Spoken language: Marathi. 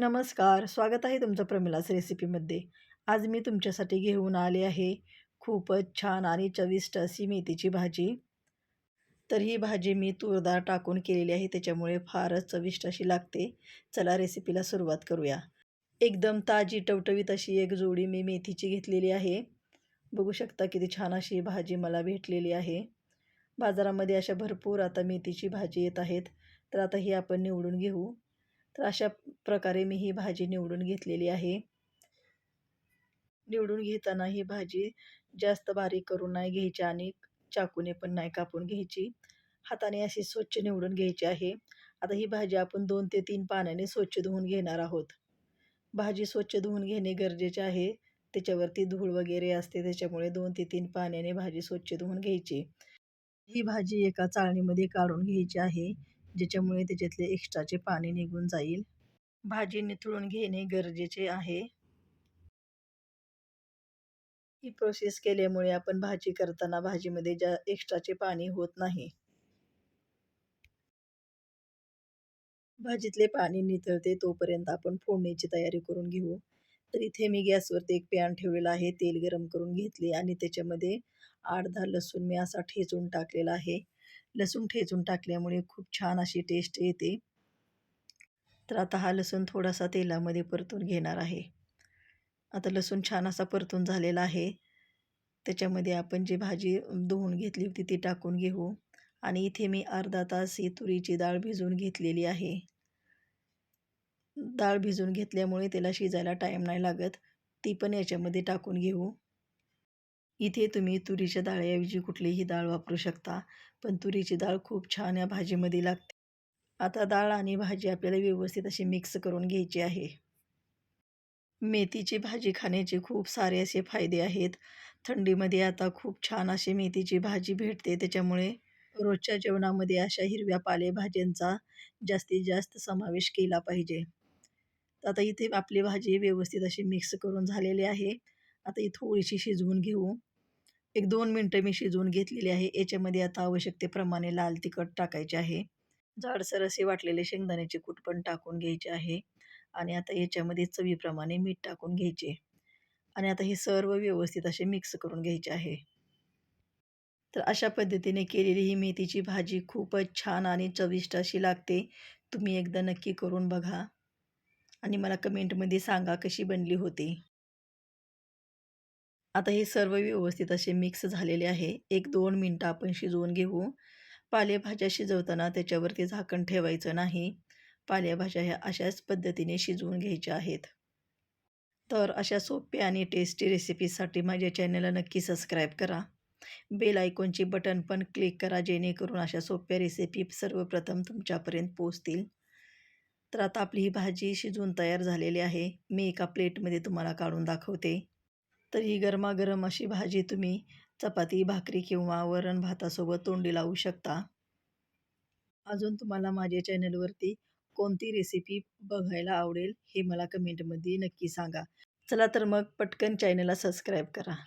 नमस्कार, स्वागत आहे तुमचं प्रमिलाच रेसिपीमध्ये. आज मी तुमच्यासाठी घेऊन आले आहे खूपच छान आणि चविष्ट अशी मेथीची भाजी. तर ही भाजी मी तूरदार टाकून केलेली आहे, त्याच्यामुळे फारच चविष्ट अशी लागते. चला रेसिपीला सुरुवात करूया. एकदम ताजी टवटवीत अशी एक जोडी मी मेथीची घेतलेली आहे. बघू शकता किती छान अशी भाजी मला भेटलेली आहे. बाजारामध्ये अशा भरपूर आता मेथीची भाजी येत आहेत, तर आता ही आपण निवडून घेऊ. तर अशा प्रकारे मी ही भाजी निवडून घेतलेली आहे. निवडून घेताना ही भाजी जास्त बारीक करून नाही घ्यायची आणि चाकूने पण नाही कापून घ्यायची. हाताने अशी स्वच्छ निवडून घ्यायची आहे. आता ही भाजी आपण दोन ते तीन पाण्याने स्वच्छ धुवून घेणार आहोत. भाजी स्वच्छ धुवून घेणे गरजेचे आहे. त्याच्यावरती धूळ वगैरे असते, त्याच्यामुळे दोन ते तीन पाण्याने भाजी स्वच्छ धुवून घ्यायची. ही भाजी एका चाळणीमध्ये काढून घ्यायची आहे, ज्याच्यामुळे त्याच्यातले एक्स्ट्राचे पाणी निघून जाईल. भाजी निथळून घेणे गरजेचे आहे. ही प्रोसेस केल्यामुळे आपण भाजी करताना भाजीमध्ये ज्या एक्स्ट्राचे पाणी होत नाही. भाजीतले पाणी निथळते तोपर्यंत आपण फोडणीची तयारी करून घेऊ. तर इथे मी गॅसवरती एक पॅन ठेवलेला आहे. तेल गरम करून घेतले आणि त्याच्यामध्ये अर्धा लसूण मी असा ठेचून टाकलेला आहे. लसूण ठेचून टाकल्यामुळे खूप छान अशी टेस्ट येते. तर आता हा लसूण थोडासा तेलामध्ये परतून घेणार आहे. आता लसूण छान असा परतून झालेला आहे. त्याच्यामध्ये आपण जी भाजी धुवून घेतली होती ती टाकून घेऊ आणि इथे मी अर्धा तास ही तुरीची डाळ भिजवून घेतलेली आहे. डाळ भिजून घेतल्यामुळे त्याला शिजायला टाईम नाही लागत. ती पण याच्यामध्ये टाकून घेऊ. इथे तुम्ही तुरीच्या डाळीऐवजी कुठलीही डाळ वापरू शकता, पण तुरीची डाळ खूप छान या भाजीमध्ये लागते. आता डाळ आणि भाजी आपल्याला व्यवस्थित अशी मिक्स करून घ्यायची आहे. मेथीची भाजी खाण्याचे खूप सारे असे फायदे आहेत. थंडीमध्ये आता खूप छान अशी मेथीची भाजी भेटते, त्याच्यामुळे रोजच्या जेवणामध्ये अशा हिरव्या पालेभाज्यांचा जास्तीत जास्त समावेश केला पाहिजे. आता इथे आपली भाजी व्यवस्थित अशी मिक्स करून झालेली आहे. आता ही थोडीशी शिजवून घेऊ. एक दोन मिनटं मी शिजवून घेतलेली आहे. याच्यामध्ये आता आवश्यकतेप्रमाणे लाल तिखट टाकायचे आहे. जाडसर असे वाटलेले शेंगदाण्याचे कूट पण टाकून घ्यायचे आहे आणि आता याच्यामध्ये चवीप्रमाणे मीठ टाकून घ्यायचे आणि आता हे सर्व व्यवस्थित असे मिक्स करून घ्यायचे आहे. तर अशा पद्धतीने केलेली ही मेथीची भाजी खूपच छान आणि चविष्ट अशी लागते. तुम्ही एकदा नक्की करून बघा आणि मला कमेंटमध्ये सांगा कशी बनली होती. आता हे सर्व व्यवस्थित असे मिक्स झालेले आहे. एक दोन मिनटं आपण शिजवून घेऊ. पालेभाज्या शिजवताना त्याच्यावरती झाकण ठेवायचं नाही. पालेभाज्या ह्या अशाच पद्धतीने शिजवून घ्यायच्या आहेत. तर अशा सोप्या आणि टेस्टी रेसिपीसाठी माझ्या चॅनलला नक्की सबस्क्राईब करा. बेल आयकॉनची बटन पण क्लिक करा, जेणेकरून अशा सोप्या रेसिपी सर्वप्रथम तुमच्यापर्यंत पोचतील तर आता आपली ही भाजी शिजवून तयार झालेली आहे. मी एका प्लेटमध्ये तुम्हाला काढून दाखवते. तर ही गरमागरम अशी भाजी तुम्ही चपाती, भाकरी किंवा वरण भातासोबत तोंडी लावू शकता. अजून तुम्हाला माझ्या चॅनलवरती कोणती रेसिपी बघायला आवडेल हे मला कमेंटमध्ये नक्की सांगा. चला तर मग पटकन चॅनलला सबस्क्राईब करा.